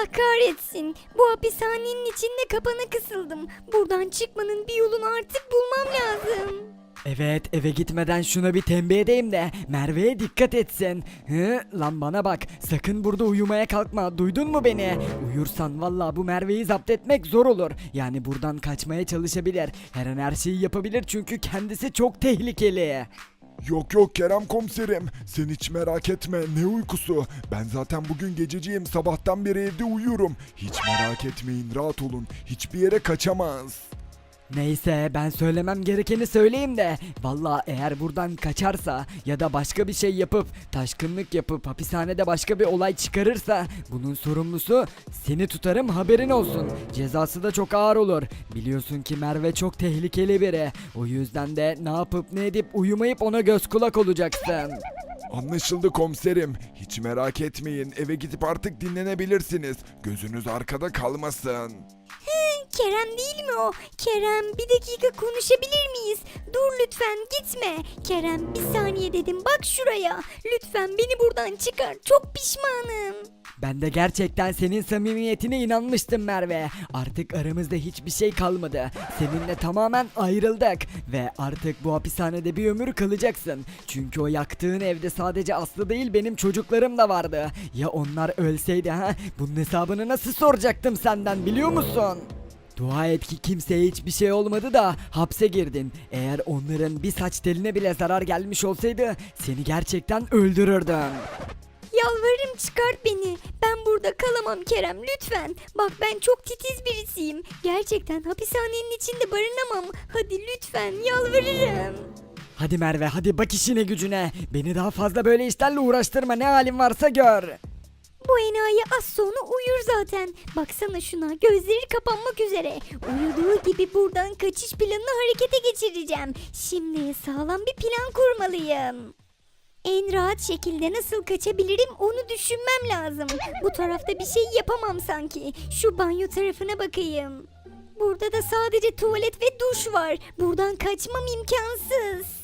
Allah kahretsin. Bu hapishanenin içinde kapana kısıldım. Buradan çıkmanın bir yolunu artık bulmam lazım. Evet eve gitmeden şuna bir tembih edeyim de Merve'ye dikkat etsin. Hı, lan bana bak sakın burada uyumaya kalkma duydun mu beni? Uyursan valla bu Merve'yi zapt etmek zor olur. Yani buradan kaçmaya çalışabilir. Her an her şeyi yapabilir çünkü kendisi çok tehlikeli. Yok yok Kerem komiserim. Sen hiç merak etme. Ne uykusu? Ben zaten bugün gececiyim. Sabahtan beri evde uyuyorum. Hiç merak etmeyin. Rahat olun. Hiçbir yere kaçamaz. Neyse ben söylemem gerekeni söyleyeyim de Valla eğer buradan kaçarsa ya da başka bir şey yapıp taşkınlık yapıp hapishanede başka bir olay çıkarırsa bunun sorumlusu seni tutarım haberin olsun. Cezası da çok ağır olur. Biliyorsun ki Merve çok tehlikeli biri. O yüzden de ne yapıp ne edip uyumayıp ona göz kulak olacaksın. Anlaşıldı komiserim. Hiç merak etmeyin. Eve gidip artık dinlenebilirsiniz. Gözünüz arkada kalmasın. Kerem değil mi o? Kerem bir dakika konuşabilir miyiz? Dur lütfen gitme. Kerem bir saniye dedim bak şuraya. Lütfen beni buradan çıkar. Çok pişmanım. Ben de gerçekten senin samimiyetine inanmıştım Merve. Artık aramızda hiçbir şey kalmadı. Seninle tamamen ayrıldık. Ve artık bu hapishanede bir ömür kalacaksın. Çünkü o yaktığın evde sadece Aslı değil benim çocuklarım da vardı. Ya onlar ölseydi ha? Bunun hesabını nasıl soracaktım senden biliyor musun? Dua et ki kimseye hiçbir şey olmadı da hapse girdin. Eğer onların bir saç teline bile zarar gelmiş olsaydı seni gerçekten öldürürdüm. Yalvarırım çıkart beni. Ben burada kalamam Kerem lütfen. Bak ben çok titiz birisiyim. Gerçekten hapishanenin içinde barınamam. Hadi lütfen yalvarırım. Hadi Merve hadi bak işine gücüne. Beni daha fazla böyle işlerle uğraştırma ne halin varsa gör. Bu enayi az sonra uyur zaten. Baksana şuna gözleri kapanmak üzere. Uyuduğu gibi buradan kaçış planını harekete geçireceğim. Şimdi sağlam bir plan kurmalıyım. En rahat şekilde nasıl kaçabilirim onu düşünmem lazım. Bu tarafta bir şey yapamam sanki. Şu banyo tarafına bakayım. Burada da sadece tuvalet ve duş var. Buradan kaçmam imkansız.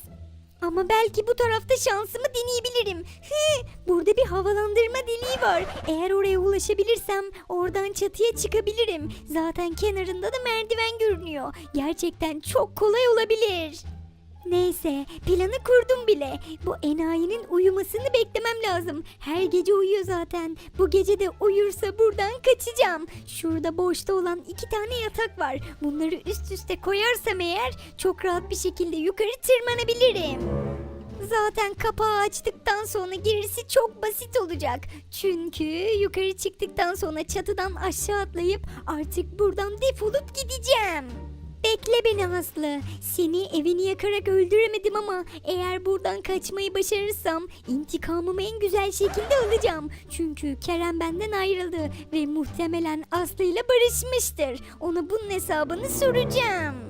Ama belki bu tarafta şansımı deneyebilirim. Hı, burada bir havalandırma deliği var. Eğer oraya ulaşabilirsem oradan çatıya çıkabilirim. Zaten kenarında da merdiven görünüyor. Gerçekten çok kolay olabilir. Neyse planı kurdum bile. Bu enayinin uyumasını beklemem lazım. Her gece uyuyor zaten. Bu gece de uyursa buradan kaçacağım. Şurada boşta olan iki tane yatak var. Bunları üst üste koyarsam eğer çok rahat bir şekilde yukarı tırmanabilirim. Zaten kapağı açtıktan sonra gerisi çok basit olacak. Çünkü yukarı çıktıktan sonra çatıdan aşağı atlayıp artık buradan defolup gideceğim. Bekle beni Aslı. Seni evini yakarak öldüremedim ama eğer buradan kaçmayı başarırsam intikamımı en güzel şekilde alacağım. Çünkü Kerem benden ayrıldı ve muhtemelen Aslı ile barışmıştır. Ona bunun hesabını soracağım.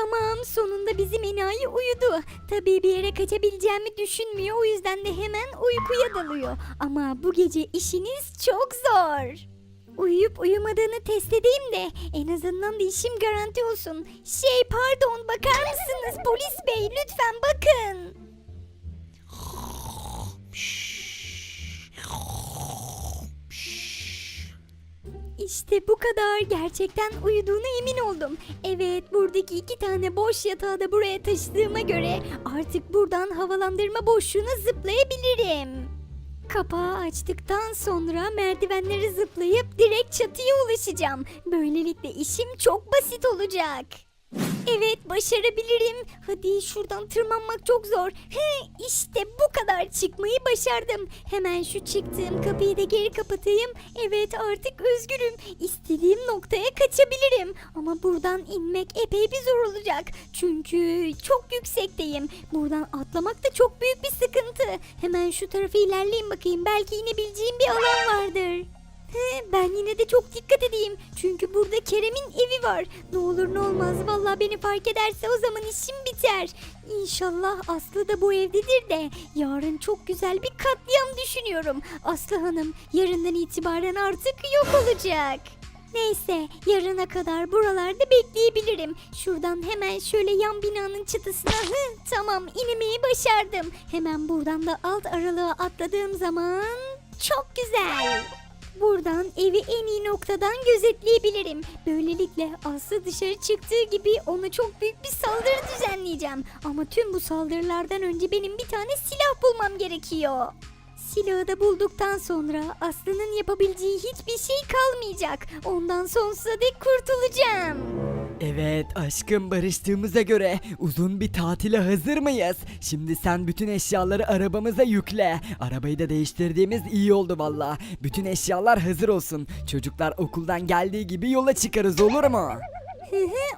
Tamam sonunda bizim enayi uyudu. Tabii bir yere kaçabileceğimi düşünmüyor o yüzden de hemen uykuya dalıyor. Ama bu gece işiniz çok zor. Uyuyup uyumadığını test edeyim de en azından da işim garanti olsun. Şey pardon bakar mısınız polis bey lütfen bakın. İşte bu kadar. Gerçekten uyuduğuna emin oldum. Evet, buradaki iki tane boş yatağı da buraya taşıdığıma göre artık buradan havalandırma boşluğuna zıplayabilirim. Kapağı açtıktan sonra merdivenleri zıplayıp direkt çatıya ulaşacağım. Böylelikle işim çok basit olacak. Evet başarabilirim. Hadi şuradan tırmanmak çok zor. He, işte bu kadar çıkmayı başardım. Hemen şu çıktığım kapıyı da geri kapatayım. Evet artık özgürüm. İstediğim noktaya kaçabilirim. Ama buradan inmek epey bir zor olacak. Çünkü çok yüksekteyim. Buradan atlamak da çok büyük bir sıkıntı. Hemen şu tarafa ilerleyeyim bakayım. Belki inebileceğim bir alan vardır. He, ben yine de çok dikkat edeyim. Çünkü burada Kerem'in evi var. Ne olur ne olmaz vallahi beni fark ederse o zaman işim biter. İnşallah Aslı da bu evdedir de yarın çok güzel bir katliam düşünüyorum. Aslı Hanım yarından itibaren artık yok olacak. Neyse yarına kadar buralarda bekleyebilirim. Şuradan hemen şöyle yan binanın çatısına hı, tamam inemeyi başardım. Hemen buradan da alt aralığa atladığım zaman çok güzel. Buradan evi en iyi noktadan gözetleyebilirim. Böylelikle Aslı dışarı çıktığı gibi ona çok büyük bir saldırı düzenleyeceğim. Ama tüm bu saldırılardan önce benim bir tane silah bulmam gerekiyor. Silahı da bulduktan sonra Aslı'nın yapabileceği hiçbir şey kalmayacak. Ondan sonsuza dek kurtulacağım. Evet aşkım barıştığımıza göre uzun bir tatile hazır mıyız? Şimdi sen bütün eşyaları arabamıza yükle. Arabayı da değiştirdiğimiz iyi oldu valla. Bütün eşyalar hazır olsun. Çocuklar okuldan geldiği gibi yola çıkarız olur mu?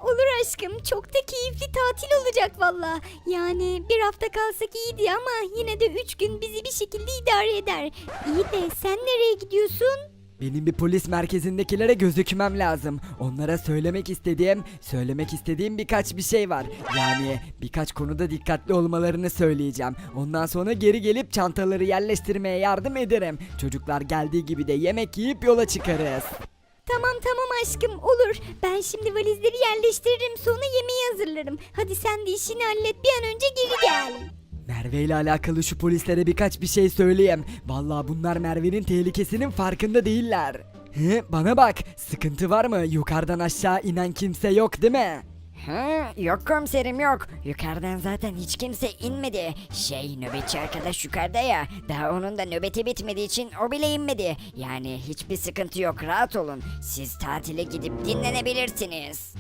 Olur aşkım çok da keyifli tatil olacak valla. Yani bir hafta kalsak iyiydi ama yine de üç gün bizi bir şekilde idare eder. İyi de sen nereye gidiyorsun? Benim bir polis merkezindekilere gözükmem lazım. Onlara söylemek istediğim, söylemek istediğim birkaç bir şey var. Yani birkaç konuda dikkatli olmalarını söyleyeceğim. Ondan sonra geri gelip çantaları yerleştirmeye yardım ederim. Çocuklar geldiği gibi de yemek yiyip yola çıkarız. Tamam tamam aşkım olur. Ben şimdi valizleri yerleştiririm sonra yemeği hazırlarım. Hadi sen de işini hallet bir an önce geri gel. Merve ile alakalı şu polislere birkaç bir şey söyleyeyim. Vallahi bunlar Merve'nin tehlikesinin farkında değiller. He, bana bak, sıkıntı var mı? Yukarıdan aşağı inen kimse yok değil mi? Ha, yok komiserim yok. Yukarıdan zaten hiç kimse inmedi. Şey nöbetçi arkadaş yukarıda ya. Daha onun da nöbeti bitmediği için o bile inmedi. Yani hiçbir sıkıntı yok rahat olun. Siz tatile gidip dinlenebilirsiniz.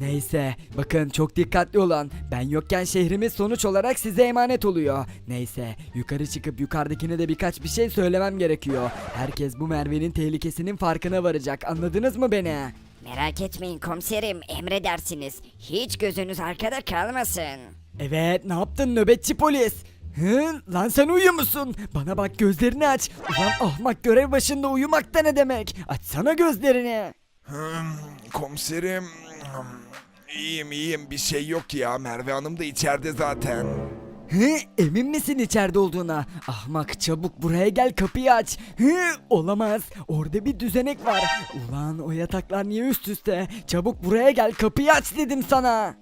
Neyse, bakın çok dikkatli olun. Ben yokken şehrimiz sonuç olarak size emanet oluyor. Neyse, yukarı çıkıp yukarıdakine de birkaç bir şey söylemem gerekiyor. Herkes bu Merve'nin tehlikesinin farkına varacak. Anladınız mı beni? Merak etmeyin komiserim emredersiniz. Hiç gözünüz arkada kalmasın. Evet, ne yaptın nöbetçi polis? Hı, lan sen uyuyor musun? Bana bak gözlerini aç. Ulan ahmak görev başında uyumak da ne demek? Açsana gözlerini. Hmm, komiserim. Hmm, İyiyim iyiyim bir şey yok ya Merve Hanım da içeride zaten. Hı, emin misin içeride olduğuna? Ahmak çabuk buraya gel kapıyı aç. Hı, olamaz. Orada bir düzenek var. Ulan o yataklar niye üst üste? Çabuk buraya gel kapıyı aç dedim sana.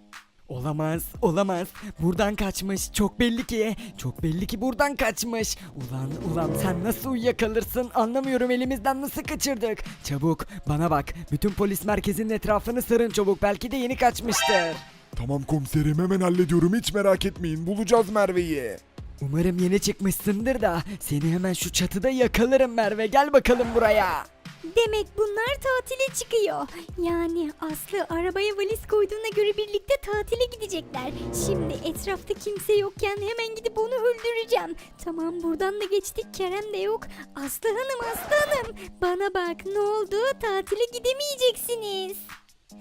Olamaz, olamaz. Buradan kaçmış. Çok belli ki. Çok belli ki buradan kaçmış. Ulan, ulan sen nasıl uyuyakalırsın? Anlamıyorum elimizden nasıl kaçırdık? Çabuk, bana bak. Bütün polis merkezinin etrafını sarın çabuk. Belki de yeni kaçmıştır. Tamam komiserim hemen hallediyorum hiç merak etmeyin bulacağız Merve'yi. Umarım yeni çıkmışsındır da seni hemen şu çatıda yakalarım Merve gel bakalım buraya. Demek bunlar tatile çıkıyor. Yani Aslı arabaya valiz koyduğuna göre birlikte tatile gidecekler. Şimdi etrafta kimse yokken hemen gidip onu öldüreceğim. Tamam buradan da geçtik Kerem de yok. Aslı Hanım Aslı Hanım bana bak ne oldu tatile gidemeyeceksiniz.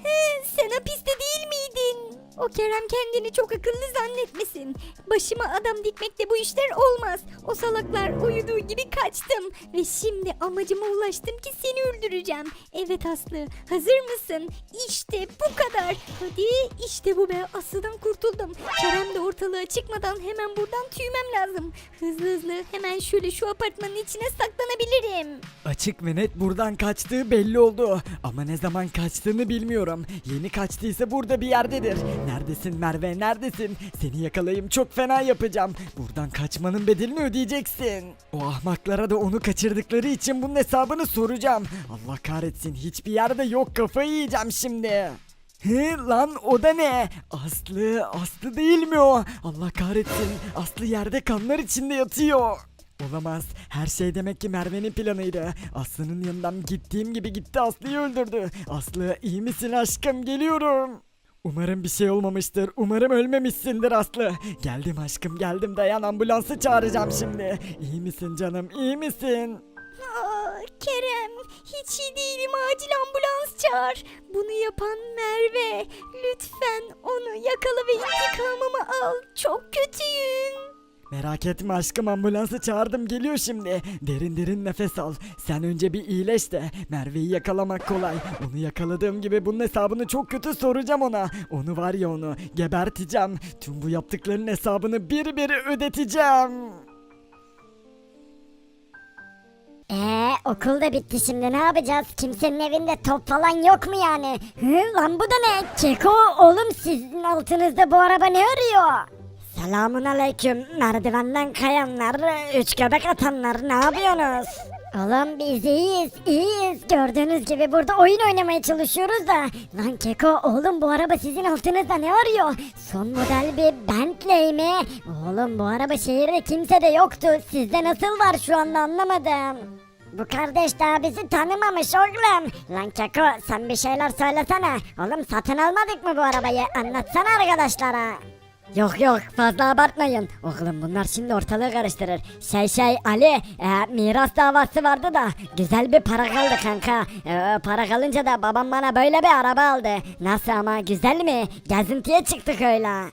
He, sen hapiste değil miydin? O Kerem kendini çok akıllı zannetmesin. Başıma adam dikmekle bu işler olmaz. O salaklar uyuduğu gibi kaçtım. Ve şimdi amacıma ulaştım ki seni öldüreceğim. Evet Aslı hazır mısın? İşte bu kadar. Hadi işte bu be Aslı'dan kurtuldum. Kerem de ortalığa çıkmadan hemen buradan tüymem lazım. Hızlı hızlı hemen şöyle şu apartmanın içine saklanabilirim. Açık ve net buradan kaçtığı belli oldu. Ama ne zaman kaçtığını bilmiyorum. Yeni kaçtıysa burada bir yerdedir. Neredesin Merve neredesin? Seni yakalayayım çok fena yapacağım. Buradan kaçmanın bedelini ödeyeceksin. O ahmaklara da onu kaçırdıkları için bunun hesabını soracağım. Allah kahretsin hiçbir yerde yok kafayı yiyeceğim şimdi. He lan o da ne? Aslı, Aslı değil mi o? Allah kahretsin. Aslı yerde kanlar içinde yatıyor. Olamaz. Her şey demek ki Merve'nin planıydı. Aslı'nın yanından gittiğim gibi gitti Aslı'yı öldürdü. Aslı iyi misin aşkım? Geliyorum. Umarım bir şey olmamıştır. Umarım ölmemişsindir Aslı. Geldim aşkım geldim dayan ambulansı çağıracağım şimdi. İyi misin canım iyi misin? Aa, Kerem hiç iyi değilim acil ambulans çağır. Bunu yapan Merve. Lütfen onu yakala ve intikamımı al. Çok kötüyüm. Merak etme aşkım ambulansı çağırdım geliyor şimdi. Derin derin nefes al. Sen önce bir iyileş de Merve'yi yakalamak kolay. Onu yakaladığım gibi bunun hesabını çok kötü soracağım ona. Onu var ya onu geberteceğim. Tüm bu yaptıklarının hesabını bir bir ödeteceğim. Ee okul da bitti şimdi ne yapacağız? Kimsenin evinde top falan yok mu yani? Hı, lan bu da ne? Keko oğlum sizin altınızda bu araba ne arıyor? Selamun aleyküm. Merdivenden kayanlar, üç göbek atanlar ne yapıyorsunuz? Oğlum biz iyiyiz, iyiyiz. Gördüğünüz gibi burada oyun oynamaya çalışıyoruz da. Lan Keko oğlum bu araba sizin altınızda ne arıyor? Son model bir Bentley mi? Oğlum bu araba şehirde kimse de yoktu. Sizde nasıl var şu anda anlamadım. Bu kardeş daha bizi tanımamış oğlum. Lan Keko sen bir şeyler söylesene. Oğlum satın almadık mı bu arabayı? Anlatsana arkadaşlara. Yok yok fazla abartmayın. Oğlum bunlar şimdi ortalığı karıştırır. Şey şey Ali e, miras davası vardı da güzel bir para kaldı kanka. E, para kalınca da babam bana böyle bir araba aldı. Nasıl ama güzel mi? Gezintiye çıktık öyle.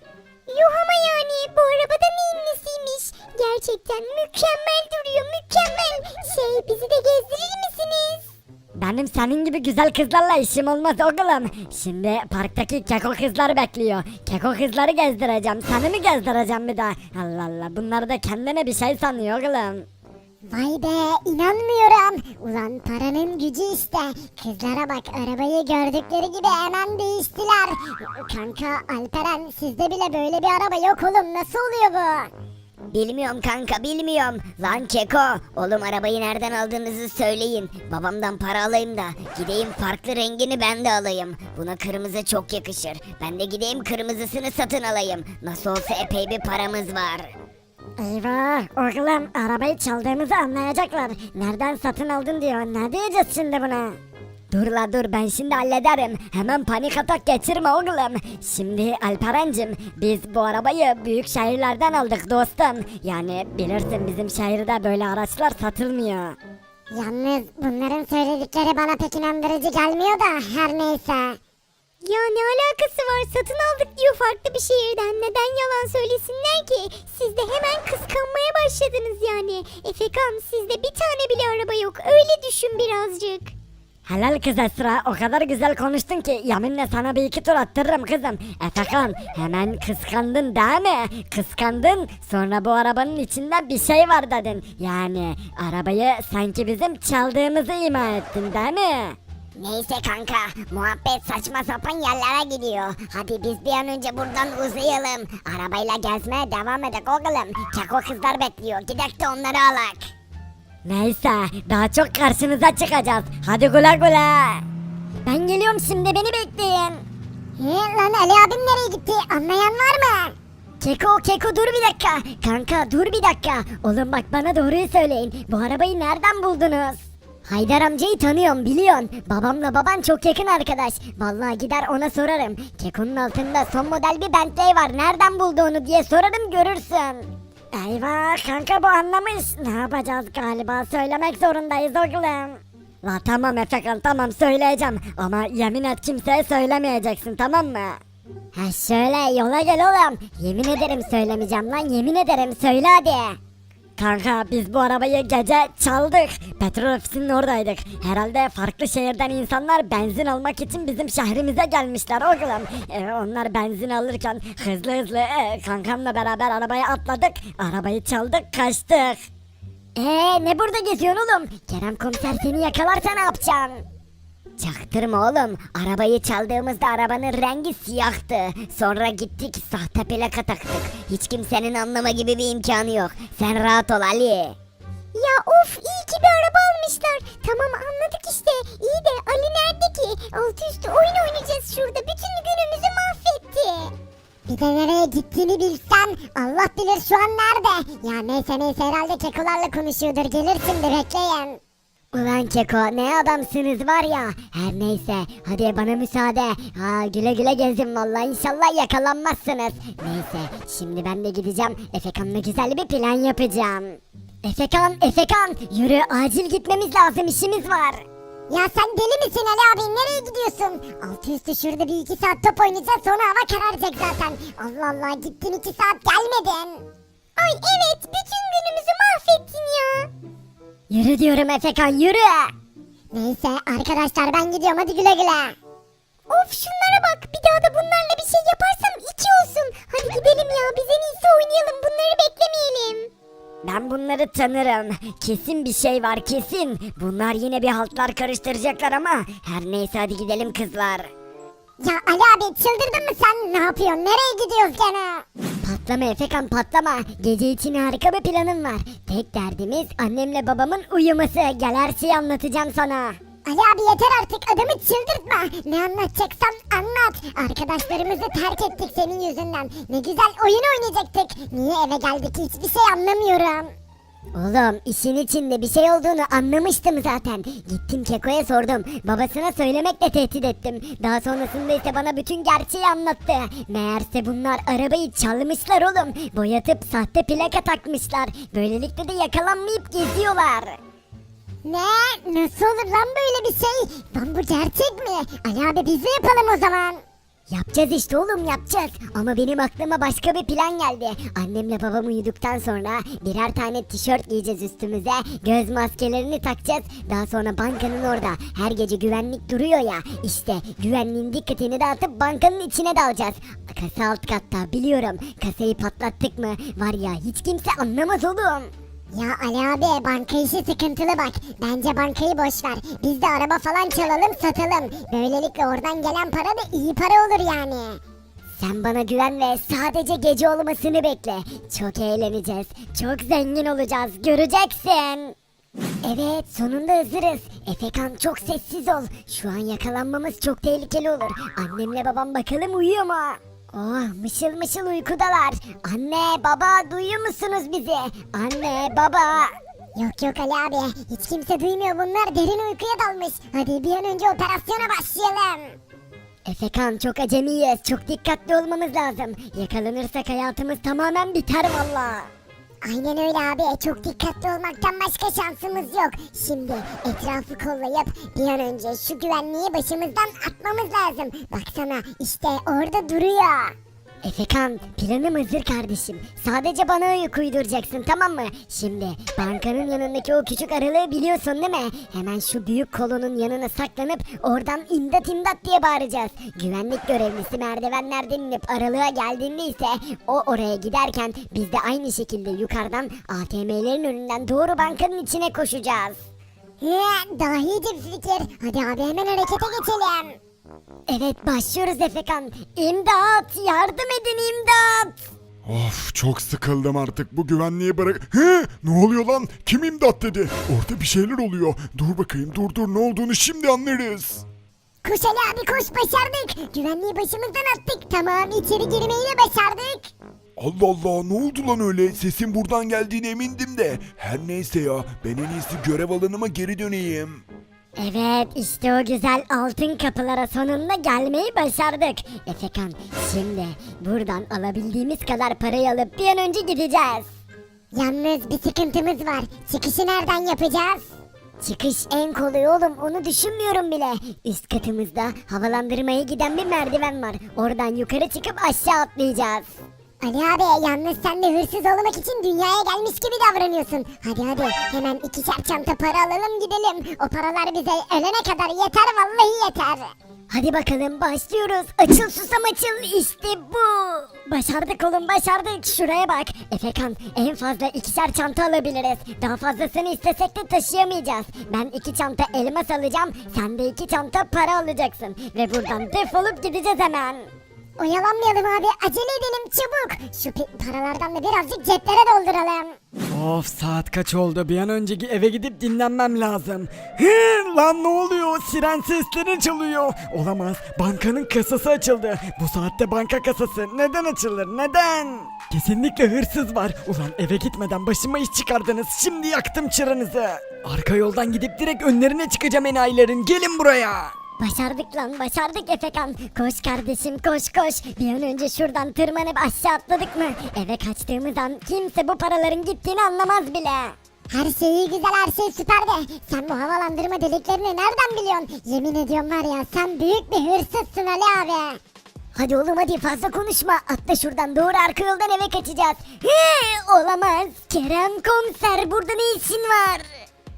Yuh ama yani bu arabada neyin nesiymiş? Gerçekten mükemmel duruyor mükemmel. Şey bizi de gezdirir misiniz? Benim senin gibi güzel kızlarla işim olmaz oğlum. Şimdi parktaki keko kızlar bekliyor. Keko kızları gezdireceğim. Seni mi gezdireceğim bir daha? Allah Allah bunlar da kendine bir şey sanıyor oğlum. Vay be inanmıyorum. Ulan paranın gücü işte. Kızlara bak arabayı gördükleri gibi hemen değiştiler. Kanka Alperen sizde bile böyle bir araba yok oğlum nasıl oluyor bu? Bilmiyorum kanka bilmiyorum. Lan Keko oğlum arabayı nereden aldığınızı söyleyin. Babamdan para alayım da gideyim farklı rengini ben de alayım. Buna kırmızı çok yakışır. Ben de gideyim kırmızısını satın alayım. Nasıl olsa epey bir paramız var. Eyvah oğlum arabayı çaldığımızı anlayacaklar. Nereden satın aldın diyor. Ne diyeceğiz şimdi buna? Dur la dur ben şimdi hallederim. Hemen panik atak geçirme oğlum. Şimdi Alperen'cim biz bu arabayı büyük şehirlerden aldık dostum. Yani bilirsin bizim şehirde böyle araçlar satılmıyor. Yalnız bunların söyledikleri bana pek inandırıcı gelmiyor da her neyse. Ya ne alakası var satın aldık diyor farklı bir şehirden neden yalan söylesinler ki? Siz de hemen kıskanmaya başladınız yani. Efekan sizde bir tane bile araba yok öyle düşün birazcık. Helal kız Esra o kadar güzel konuştun ki yeminle sana bir iki tur attırırım kızım. Efekan hemen kıskandın değil mi? Kıskandın sonra bu arabanın içinde bir şey var dedin. Yani arabayı sanki bizim çaldığımızı ima ettin değil mi? Neyse kanka muhabbet saçma sapan yerlere gidiyor. Hadi biz bir an önce buradan uzayalım. Arabayla gezmeye devam edek oğlum. Keko kızlar bekliyor. Gidek de onları alak. Neyse daha çok karşınıza çıkacağız. Hadi güle güle. Ben geliyorum şimdi beni bekleyin. He, lan Ali abim nereye gitti? Anlayan var mı? Keko Keko dur bir dakika. Kanka dur bir dakika. Oğlum bak bana doğruyu söyleyin. Bu arabayı nereden buldunuz? Haydar amcayı tanıyorum biliyorsun. Babamla baban çok yakın arkadaş. Vallahi gider ona sorarım. Keko'nun altında son model bir Bentley var. Nereden buldu onu diye sorarım görürsün. Eyvah kanka bu anlamış. Ne yapacağız galiba söylemek zorundayız oğlum. La tamam Efekan tamam söyleyeceğim. Ama yemin et kimseye söylemeyeceksin tamam mı? Ha şöyle yola gel oğlum. Yemin ederim söylemeyeceğim lan yemin ederim söyle hadi. Kanka biz bu arabayı gece çaldık. Petrol ofisinin oradaydık. Herhalde farklı şehirden insanlar benzin almak için bizim şehrimize gelmişler oğlum. Ee, onlar benzin alırken hızlı hızlı e, kankamla beraber arabaya atladık. Arabayı çaldık kaçtık. Ee ne burada geziyorsun oğlum? Kerem komiser seni yakalarsa ne yapacaksın? Çaktırma oğlum. Arabayı çaldığımızda arabanın rengi siyahtı. Sonra gittik sahte plaka taktık. Hiç kimsenin anlama gibi bir imkanı yok. Sen rahat ol Ali. Ya of iyi ki bir araba almışlar. Tamam anladık işte. İyi de Ali nerede ki? Altı üstü oyun oynayacağız şurada. Bütün günümüzü mahvetti. Bir de nereye gittiğini bilsem Allah bilir şu an nerede. Ya neyse neyse herhalde kekolarla konuşuyordur. Gelir şimdi bekleyin. Ulan Keko ne adamsınız var ya. Her neyse hadi bana müsaade. Ha güle güle gezin vallahi inşallah yakalanmazsınız. Neyse şimdi ben de gideceğim. Efekan'la güzel bir plan yapacağım. Efekan, Efekan yürü acil gitmemiz lazım işimiz var. Ya sen deli misin Ali abi? Nereye gidiyorsun? Altı üstü şurada bir iki saat top oynayacağız sonra hava kararacak zaten. Allah Allah gittin iki saat gelmedin. Ay evet bütün günümüzü mahvettin ya. Yürü diyorum Efekan yürü. Neyse arkadaşlar ben gidiyorum hadi güle güle. Of şunlara bak bir daha da bunlarla bir şey yaparsam iki olsun. Hadi gidelim ya biz en iyisi oynayalım bunları beklemeyelim. Ben bunları tanırım. Kesin bir şey var kesin. Bunlar yine bir haltlar karıştıracaklar ama her neyse hadi gidelim kızlar. Ya Ali abi çıldırdın mı sen? Ne yapıyorsun? Nereye gidiyoruz gene? Patlama Efekan patlama. Gece için harika bir planım var. Tek derdimiz annemle babamın uyuması. Gel her şeyi anlatacağım sana. Ali abi yeter artık adamı çıldırtma. Ne anlatacaksan anlat. Arkadaşlarımızı terk ettik senin yüzünden. Ne güzel oyun oynayacaktık. Niye eve geldik hiçbir şey anlamıyorum. Oğlum işin içinde bir şey olduğunu anlamıştım zaten. Gittim Keko'ya sordum. Babasına söylemekle tehdit ettim. Daha sonrasında ise bana bütün gerçeği anlattı. Meğerse bunlar arabayı çalmışlar oğlum. Boyatıp sahte plaka takmışlar. Böylelikle de yakalanmayıp geziyorlar. Ne? Nasıl olur lan böyle bir şey? Lan bu gerçek mi? Ali abi biz de yapalım o zaman. Yapacağız işte oğlum yapacağız. Ama benim aklıma başka bir plan geldi. Annemle babam uyuduktan sonra birer tane tişört giyeceğiz üstümüze. Göz maskelerini takacağız. Daha sonra bankanın orada her gece güvenlik duruyor ya. İşte güvenliğin dikkatini dağıtıp bankanın içine dalacağız. Kasa alt katta biliyorum. Kasayı patlattık mı var ya hiç kimse anlamaz oğlum. Ya Ali abi banka işi sıkıntılı bak. Bence bankayı boş ver. Biz de araba falan çalalım satalım. Böylelikle oradan gelen para da iyi para olur yani. Sen bana güven ve sadece gece olmasını bekle. Çok eğleneceğiz. Çok zengin olacağız. Göreceksin. Evet sonunda hazırız. Efekan çok sessiz ol. Şu an yakalanmamız çok tehlikeli olur. Annemle babam bakalım uyuyor mu? Oh mışıl mışıl uykudalar. Anne baba duyuyor musunuz bizi? Anne baba. Yok yok Ali abi. Hiç kimse duymuyor bunlar derin uykuya dalmış. Hadi bir an önce operasyona başlayalım. Efekan çok acemiyiz. Çok dikkatli olmamız lazım. Yakalanırsak hayatımız tamamen biter valla. Aynen öyle abi. Çok dikkatli olmaktan başka şansımız yok. Şimdi etrafı kollayıp bir an önce şu güvenliği başımızdan atmamız lazım. Baksana işte orada duruyor. Efekan planım hazır kardeşim. Sadece bana uyku uyduracaksın tamam mı? Şimdi bankanın yanındaki o küçük aralığı biliyorsun değil mi? Hemen şu büyük kolonun yanına saklanıp oradan imdat imdat diye bağıracağız. Güvenlik görevlisi merdivenlerden inip aralığa geldiğinde ise o oraya giderken biz de aynı şekilde yukarıdan ATM'lerin önünden doğru bankanın içine koşacağız. He, dahice bir fikir. Hadi abi hemen harekete geçelim. Evet başlıyoruz Efekan. İmdat yardım edin imdat. Of çok sıkıldım artık bu güvenliği bırak. He ne oluyor lan? Kim imdat dedi? Orada bir şeyler oluyor. Dur bakayım dur dur ne olduğunu şimdi anlarız. Koş Ali abi koş başardık. Güvenliği başımızdan attık. Tamam içeri girmeyi de başardık. Allah Allah ne oldu lan öyle? Sesin buradan geldiğine emindim de. Her neyse ya ben en iyisi görev alanıma geri döneyim. Evet işte o güzel altın kapılara sonunda gelmeyi başardık. Efekan şimdi buradan alabildiğimiz kadar parayı alıp bir an önce gideceğiz. Yalnız bir sıkıntımız var. Çıkışı nereden yapacağız? Çıkış en kolay oğlum onu düşünmüyorum bile. Üst katımızda havalandırmaya giden bir merdiven var. Oradan yukarı çıkıp aşağı atlayacağız. Ali abi yalnız sen de hırsız olmak için dünyaya gelmiş gibi davranıyorsun. Hadi hadi hemen ikişer çanta para alalım gidelim. O paralar bize ölene kadar yeter vallahi yeter. Hadi bakalım başlıyoruz. Açıl susam açıl işte bu. Başardık oğlum başardık. Şuraya bak. Efekan en fazla ikişer çanta alabiliriz. Daha fazlasını istesek de taşıyamayacağız. Ben iki çanta elmas alacağım. Sen de iki çanta para alacaksın. Ve buradan defolup gideceğiz hemen. Oyalanmayalım abi acele edelim çabuk. Şu paralardan da birazcık ceplere dolduralım. Of saat kaç oldu bir an önceki eve gidip dinlenmem lazım. Hı, lan ne oluyor siren sesleri çalıyor. Olamaz bankanın kasası açıldı. Bu saatte banka kasası neden açılır neden? Kesinlikle hırsız var. Ulan eve gitmeden başıma iş çıkardınız şimdi yaktım çıranızı. Arka yoldan gidip direkt önlerine çıkacağım enayilerin gelin buraya. Başardık lan başardık Efekan. Koş kardeşim koş koş. Bir an önce şuradan tırmanıp aşağı atladık mı? Eve kaçtığımız an kimse bu paraların gittiğini anlamaz bile. Her şey iyi güzel her şey süper de sen bu havalandırma deliklerini nereden biliyorsun? Yemin ediyorum var ya sen büyük bir hırsızsın Ali abi. Hadi oğlum hadi fazla konuşma. Atla şuradan doğru arka yoldan eve kaçacağız. He, olamaz. Kerem komiser burada ne işin var?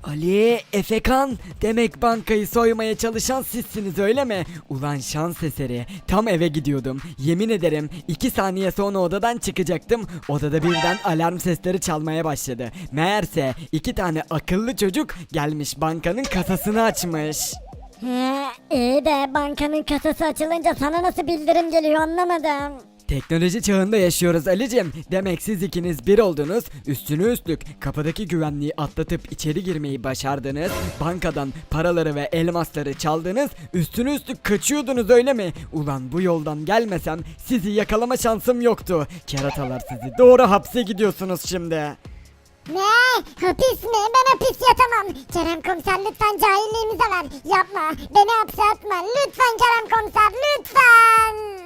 Ali, Efekan, demek bankayı soymaya çalışan sizsiniz öyle mi? Ulan şans eseri, tam eve gidiyordum. Yemin ederim iki saniye sonra odadan çıkacaktım. Odada birden alarm sesleri çalmaya başladı. Meğerse iki tane akıllı çocuk gelmiş bankanın kasasını açmış. He, iyi de bankanın kasası açılınca sana nasıl bildirim geliyor anlamadım. Teknoloji çağında yaşıyoruz Ali'cim. Demek siz ikiniz bir oldunuz. Üstünü üstlük kapıdaki güvenliği atlatıp içeri girmeyi başardınız. Bankadan paraları ve elmasları çaldınız. Üstünü üstlük kaçıyordunuz öyle mi? Ulan bu yoldan gelmesem sizi yakalama şansım yoktu. Keratalar sizi doğru hapse gidiyorsunuz şimdi. Ne? Hapis mi? Ben hapis yatamam. Kerem komiser lütfen cahilliğimize ver. Yapma. Beni hapse atma. Lütfen Kerem komiser lütfen.